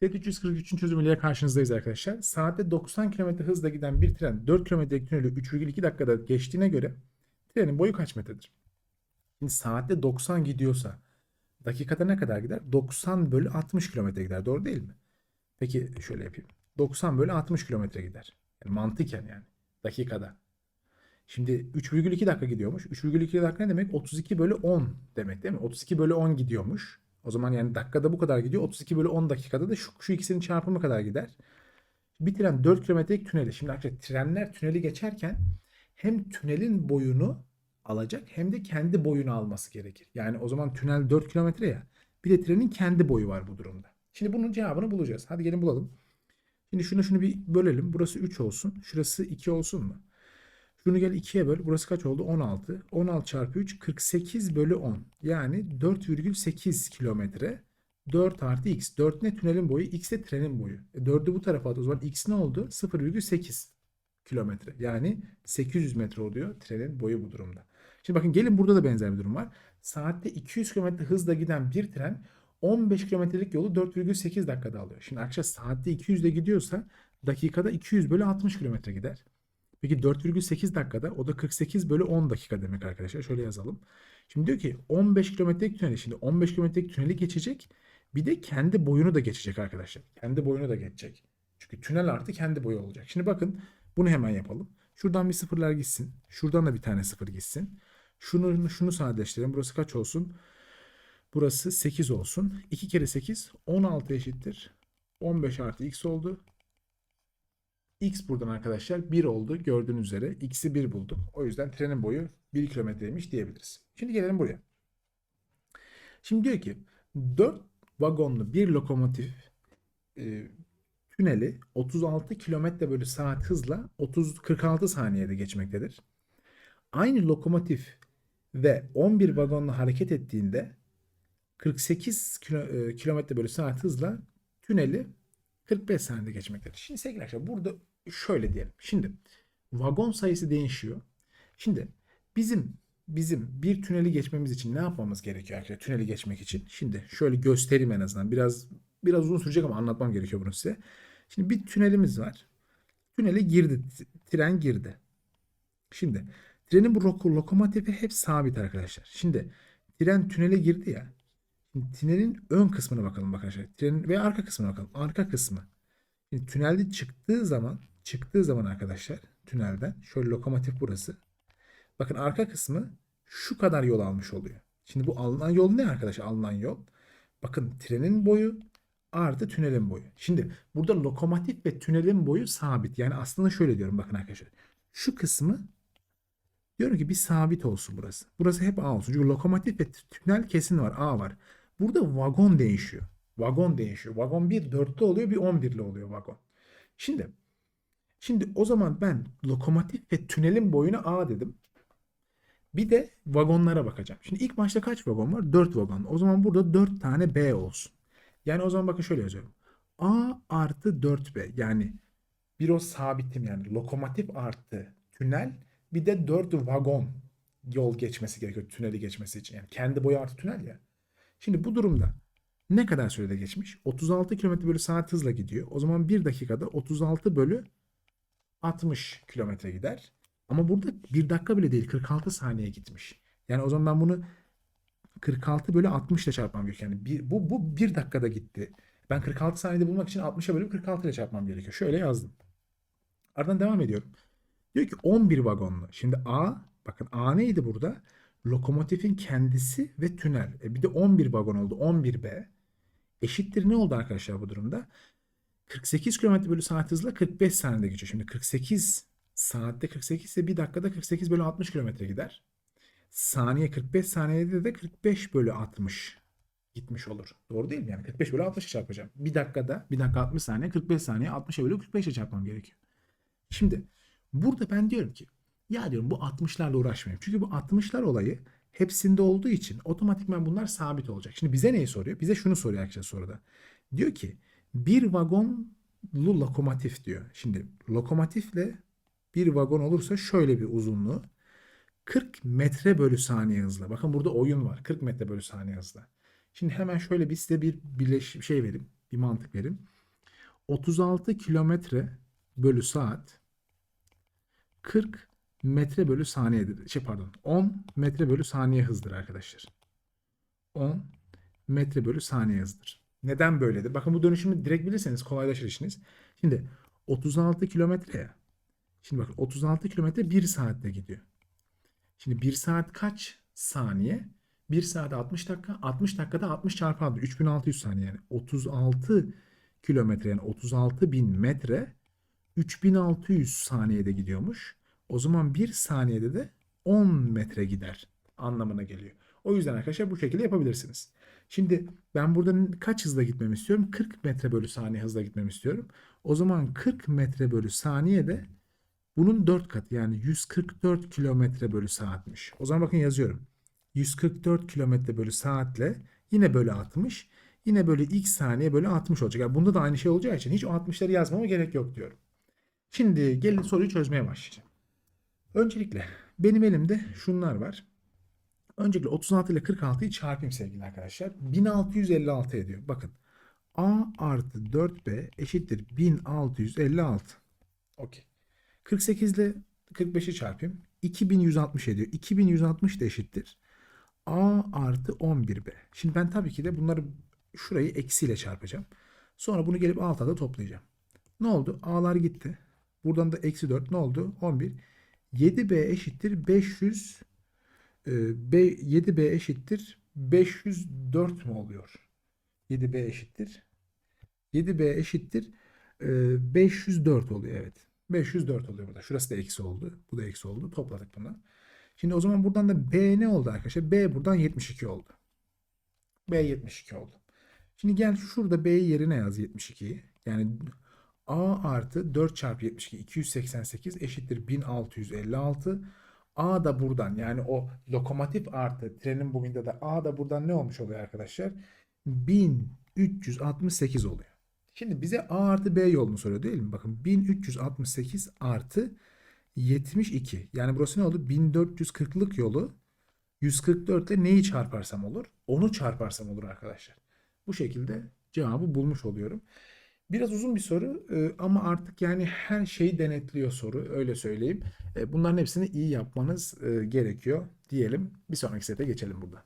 TET 343'ün çözümüyle karşınızdayız arkadaşlar. Saatte 90 km hızla giden bir tren 4 kilometrelik tüneli 3,2 dakikada geçtiğine göre trenin boyu kaç metredir? Şimdi saatte 90 gidiyorsa dakikada ne kadar gider? 90 bölü 60 kilometre gider. Doğru değil mi? Peki şöyle yapayım. 90 bölü 60 kilometre gider. Yani mantıken yani. Dakikada. Şimdi 3,2 dakika gidiyormuş. 3,2 dakika ne demek? 32 bölü 10 demek değil mi? 32 bölü 10 gidiyormuş. O zaman yani dakikada bu kadar gidiyor. 32 bölü 10 dakikada da şu, şu ikisinin çarpımı kadar gider. Bir tren 4 kilometrelik tüneli. Şimdi arkadaşlar trenler tüneli geçerken hem tünelin boyunu alacak hem de kendi boyunu alması gerekir. Yani o zaman tünel 4 kilometre ya. Bir de trenin kendi boyu var bu durumda. Şimdi bunun cevabını bulacağız. Hadi gelin bulalım. Şimdi şunu şunu bir bölelim. Burası 3 olsun. Şurası 2 olsun mu? Şunu gel 2'ye böl. Burası kaç oldu? 16. 16 çarpı 3 48 bölü 10. Yani 4,8 kilometre. 4 artı x. 4 ne tünelin boyu? X de trenin boyu. E 4'ü bu tarafa at. O zaman x ne oldu? 0,8 kilometre. Yani 800 metre oluyor trenin boyu bu durumda. Şimdi bakın gelin burada da benzer bir durum var. Saatte 200 km hızla giden bir tren 15 kilometrelik yolu 4,8 dakikada alıyor. Şimdi arkadaşlar saatte 200 ile gidiyorsa dakikada 200 bölü 60 kilometre gider. Peki 4,8 dakikada o da 48 bölü 10 dakika demek arkadaşlar. Şöyle yazalım. Şimdi diyor ki 15 kilometrelik tüneli. Şimdi 15 kilometrelik tüneli geçecek. Bir de kendi boyunu da geçecek arkadaşlar. Kendi boyunu da geçecek. Çünkü tünel artı kendi boyu olacak. Şimdi bakın bunu hemen yapalım. Şuradan bir sıfırlar gitsin. Şuradan da bir tane sıfır gitsin. Şunu şunu sadeleştirelim. Burası kaç olsun? Burası 8 olsun. 2 kere 8 16 eşittir. 15 artı x oldu. X buradan arkadaşlar 1 oldu. Gördüğünüz üzere x'i 1 bulduk. O yüzden trenin boyu 1 kilometreymiş diyebiliriz. Şimdi gelelim buraya. Şimdi diyor ki 4 vagonlu bir lokomotif e, tüneli 36 kilometre bölü saat hızla 30 46 saniyede geçmektedir. Aynı lokomotif ve 11 vagonla hareket ettiğinde 48 kilo, e, kilometre bölü saat hızla tüneli 45 saniyede geçmektedir. Şimdi sevgili arkadaşlar burada şöyle diyelim. Şimdi vagon sayısı değişiyor. Şimdi bizim bizim bir tüneli geçmemiz için ne yapmamız gerekiyor arkadaşlar tüneli geçmek için? Şimdi şöyle göstereyim en azından. Biraz biraz uzun sürecek ama anlatmam gerekiyor bunu size. Şimdi bir tünelimiz var. Tünele girdi. Tren girdi. Şimdi trenin bu lok- lokomotifi hep sabit arkadaşlar. Şimdi tren tünele girdi ya. Şimdi tünelin ön kısmına bakalım arkadaşlar. Trenin ve arka kısmına bakalım. Arka kısmı. Şimdi tünelde çıktığı zaman çıktığı zaman arkadaşlar tünelden şöyle lokomotif burası. Bakın arka kısmı şu kadar yol almış oluyor. Şimdi bu alınan yol ne arkadaşlar? Alınan yol. Bakın trenin boyu artı tünelin boyu. Şimdi burada lokomotif ve tünelin boyu sabit. Yani aslında şöyle diyorum bakın arkadaşlar. Şu kısmı diyorum ki bir sabit olsun burası. Burası hep A olsun. Çünkü lokomotif ve tünel kesin var. A var. Burada vagon değişiyor. Vagon değişiyor. Vagon bir 4'lü oluyor bir 11'li oluyor vagon. Şimdi şimdi o zaman ben lokomotif ve tünelin boyuna A dedim. Bir de vagonlara bakacağım. Şimdi ilk başta kaç vagon var? 4 vagon. O zaman burada 4 tane B olsun. Yani o zaman bakın şöyle yazıyorum. A artı 4B. Yani bir o sabitim yani lokomotif artı tünel bir de 4 vagon yol geçmesi gerekiyor tüneli geçmesi için. Yani kendi boyu artı tünel ya. Şimdi bu durumda ne kadar sürede geçmiş? 36 km bölü saat hızla gidiyor. O zaman 1 dakikada 36 bölü 60 kilometre gider. Ama burada 1 dakika bile değil 46 saniye gitmiş. Yani o zaman ben bunu 46 bölü 60 ile çarpmam gerekiyor. Yani bir, bu, bu 1 dakikada gitti. Ben 46 saniyede bulmak için 60'a bölüp 46 ile çarpmam gerekiyor. Şöyle yazdım. Ardından devam ediyorum. Diyor ki 11 vagonlu. Şimdi A, bakın A neydi burada? Lokomotifin kendisi ve tünel. E bir de 11 vagon oldu. 11B. Eşittir ne oldu arkadaşlar bu durumda? 48 km bölü saat hızla 45 saniyede geçiyor. Şimdi 48 saatte 48 ise 1 dakikada 48 bölü 60 kilometre gider. Saniye 45 saniyede de 45 bölü 60 gitmiş olur. Doğru değil mi? Yani 45 bölü 60'a çarpacağım. 1 dakikada 1 dakika 60 saniye 45 saniye 60'a bölü 45'e çarpmam gerekiyor. Şimdi burada ben diyorum ki ya diyorum bu 60'larla uğraşmayayım. Çünkü bu 60'lar olayı hepsinde olduğu için otomatikman bunlar sabit olacak. Şimdi bize neyi soruyor? Bize şunu soruyor arkadaşlar soruda. Diyor ki bir vagonlu lokomotif diyor. Şimdi lokomotifle bir vagon olursa şöyle bir uzunluğu 40 metre bölü saniye hızla. Bakın burada oyun var. 40 metre bölü saniye hızla. Şimdi hemen şöyle bir size bir birleş şey vereyim. Bir mantık verin. 36 kilometre bölü saat 40 metre bölü saniyedir. Şey pardon 10 metre bölü saniye hızdır arkadaşlar. 10 metre bölü saniye hızdır. Neden böyledir? Bakın bu dönüşümü direkt bilirseniz kolaylaşır işiniz. Şimdi 36 kilometre ya. Şimdi bakın 36 kilometre 1 saatte gidiyor. Şimdi 1 saat kaç saniye? 1 saat 60 dakika. 60 dakikada 60 çarpı 60. 3600 saniye yani. 36 kilometre yani 36 bin metre 3600 saniyede gidiyormuş. O zaman 1 saniyede de 10 metre gider anlamına geliyor. O yüzden arkadaşlar bu şekilde yapabilirsiniz. Şimdi ben burada kaç hızla gitmemi istiyorum? 40 metre bölü saniye hızla gitmemi istiyorum. O zaman 40 metre bölü saniyede bunun 4 katı yani 144 kilometre bölü saatmiş. O zaman bakın yazıyorum. 144 kilometre bölü saatle yine bölü 60. Yine böyle x saniye bölü 60 olacak. Yani bunda da aynı şey olacağı için hiç o 60'ları yazmama gerek yok diyorum. Şimdi gelin soruyu çözmeye başlayacağım. Öncelikle benim elimde şunlar var. Öncelikle 36 ile 46'yı çarpayım sevgili arkadaşlar. 1656 ediyor. Bakın a artı 4b eşittir 1656. Okey. 48 ile 45'i çarpayım. 2160 ediyor. 2160 da eşittir. A artı 11B. Şimdi ben tabii ki de bunları şurayı eksiyle çarpacağım. Sonra bunu gelip alta da toplayacağım. Ne oldu? A'lar gitti. Buradan da eksi 4 ne oldu? 11. 7B eşittir 500 e, B, 7B eşittir 504 mu oluyor? 7B eşittir 7B eşittir e, 504 oluyor evet. 504 oluyor burada. Şurası da eksi oldu. Bu da eksi oldu. Topladık bunu. Şimdi o zaman buradan da B ne oldu arkadaşlar? B buradan 72 oldu. B 72 oldu. Şimdi gel şurada B'yi yerine yaz 72'yi. Yani A artı 4 çarpı 72 288 eşittir 1656. A da buradan yani o lokomotif artı trenin bugünde de A da buradan ne olmuş oluyor arkadaşlar? 1368 oluyor. Şimdi bize A artı B yolunu soruyor değil mi? Bakın 1368 artı 72. Yani burası ne oldu? 1440'lık yolu 144 ile neyi çarparsam olur? Onu çarparsam olur arkadaşlar. Bu şekilde cevabı bulmuş oluyorum. Biraz uzun bir soru e, ama artık yani her şeyi denetliyor soru öyle söyleyeyim. E, Bunların hepsini iyi yapmanız e, gerekiyor diyelim. Bir sonraki sete geçelim burada.